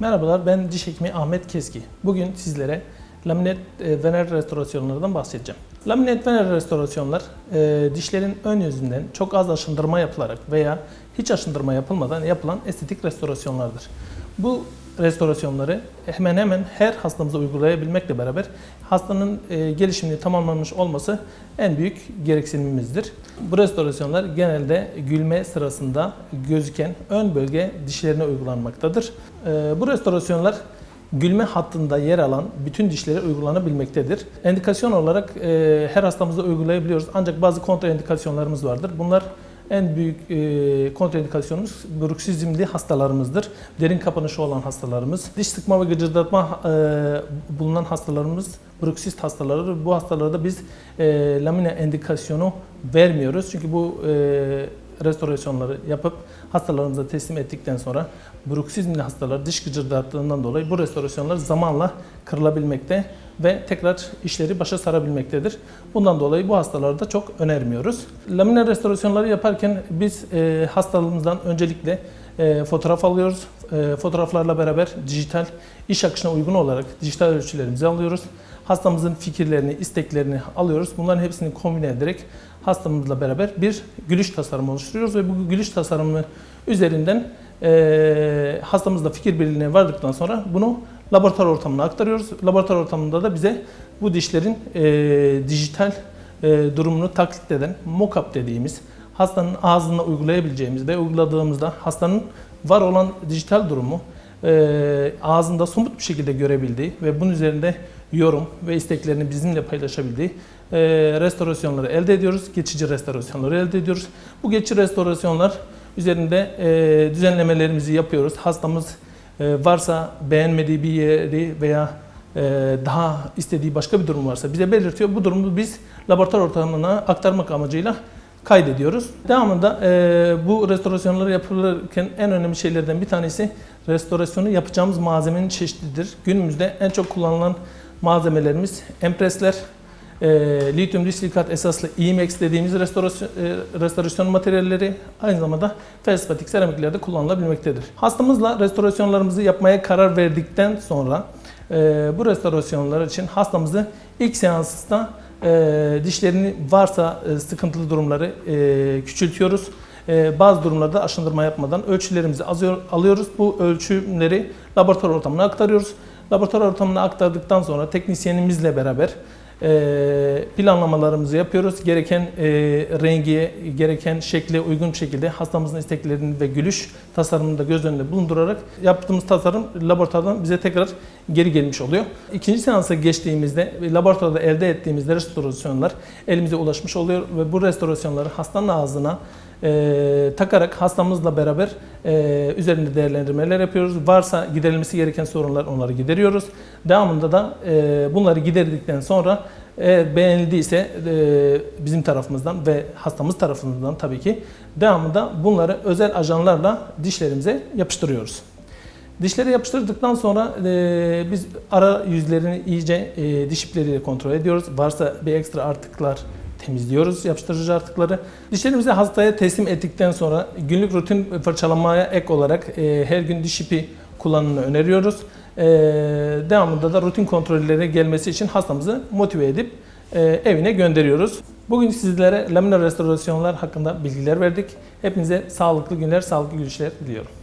Merhabalar, ben diş hekimi Ahmet Keski. Bugün sizlere laminat e, vener restorasyonlarından bahsedeceğim. Laminat vener restorasyonlar e, dişlerin ön yüzünden çok az aşındırma yapılarak veya hiç aşındırma yapılmadan yapılan estetik restorasyonlardır. Bu restorasyonları hemen hemen her hastamıza uygulayabilmekle beraber hastanın e, gelişimini tamamlanmış olması en büyük gereksinimimizdir. Bu restorasyonlar genelde gülme sırasında gözüken ön bölge dişlerine uygulanmaktadır. E, bu restorasyonlar gülme hattında yer alan bütün dişlere uygulanabilmektedir. Endikasyon olarak e, her hastamızda uygulayabiliyoruz ancak bazı kontraindikasyonlarımız vardır. Bunlar en büyük e, kontraindikasyonumuz bruksizmli hastalarımızdır. Derin kapanışı olan hastalarımız. Diş sıkma ve gıcırdatma e, bulunan hastalarımız bruksist hastaları. Bu hastalarda biz e, lamina endikasyonu vermiyoruz. Çünkü bu e, restorasyonları yapıp hastalarımıza teslim ettikten sonra bruksizmli hastalar diş gıcırdattığından dolayı bu restorasyonlar zamanla kırılabilmekte ve tekrar işleri başa sarabilmektedir. Bundan dolayı bu hastaları da çok önermiyoruz. Laminer restorasyonları yaparken biz e, hastalığımızdan öncelikle e, fotoğraf alıyoruz. E, fotoğraflarla beraber dijital iş akışına uygun olarak dijital ölçülerimizi alıyoruz. Hastamızın fikirlerini, isteklerini alıyoruz. Bunların hepsini kombine ederek hastamızla beraber bir gülüş tasarımı oluşturuyoruz ve bu gülüş tasarımı üzerinden e, hastamızla fikir birliğine vardıktan sonra bunu laboratuvar ortamına aktarıyoruz. Laboratuvar ortamında da bize bu dişlerin e, dijital e, durumunu taklit eden mock-up dediğimiz hastanın ağzına uygulayabileceğimiz ve uyguladığımızda hastanın var olan dijital durumu e, ağzında somut bir şekilde görebildiği ve bunun üzerinde yorum ve isteklerini bizimle paylaşabildiği e, restorasyonları elde ediyoruz. Geçici restorasyonları elde ediyoruz. Bu geçici restorasyonlar üzerinde e, düzenlemelerimizi yapıyoruz. Hastamız e, varsa beğenmediği bir yeri veya e, daha istediği başka bir durum varsa bize belirtiyor. Bu durumu biz laboratuvar ortamına aktarmak amacıyla kaydediyoruz. Devamında e, bu restorasyonları yapılırken en önemli şeylerden bir tanesi restorasyonu yapacağımız malzemenin çeşididir. Günümüzde en çok kullanılan malzemelerimiz empresler, e, lityum disilikat esaslı IMEX dediğimiz restorasyon, e, restorasyon materyalleri aynı zamanda felspatik seramiklerde kullanılabilmektedir. Hastamızla restorasyonlarımızı yapmaya karar verdikten sonra e, bu restorasyonlar için hastamızı ilk seansta e, dişlerini varsa e, sıkıntılı durumları e, küçültüyoruz. E, bazı durumlarda aşındırma yapmadan ölçülerimizi azıyor- alıyoruz. Bu ölçümleri laboratuvar ortamına aktarıyoruz. Laboratuvar ortamına aktardıktan sonra teknisyenimizle beraber e, planlamalarımızı yapıyoruz. Gereken e, rengiye, gereken şekle uygun şekilde hastamızın isteklerini ve gülüş tasarımını da göz önünde bulundurarak yaptığımız tasarım laboratuvardan bize tekrar geri gelmiş oluyor. İkinci seansa geçtiğimizde laboratuvarda elde ettiğimiz restorasyonlar elimize ulaşmış oluyor ve bu restorasyonları hastanın ağzına e, takarak hastamızla beraber e, üzerinde değerlendirmeler yapıyoruz. Varsa giderilmesi gereken sorunlar onları gideriyoruz. Devamında da e, bunları giderdikten sonra eğer beğenildiyse e, bizim tarafımızdan ve hastamız tarafından tabii ki devamında bunları özel ajanlarla dişlerimize yapıştırıyoruz. Dişleri yapıştırdıktan sonra e, biz ara yüzlerini iyice e, diş ipleriyle kontrol ediyoruz. Varsa bir ekstra artıklar temizliyoruz yapıştırıcı artıkları. Dişlerimizi hastaya teslim ettikten sonra günlük rutin fırçalamaya ek olarak e, her gün diş ipi kullanımını öneriyoruz. E, devamında da rutin kontrollere gelmesi için hastamızı motive edip e, evine gönderiyoruz. Bugün sizlere laminer restorasyonlar hakkında bilgiler verdik. Hepinize sağlıklı günler, sağlıklı gülüşler diliyorum.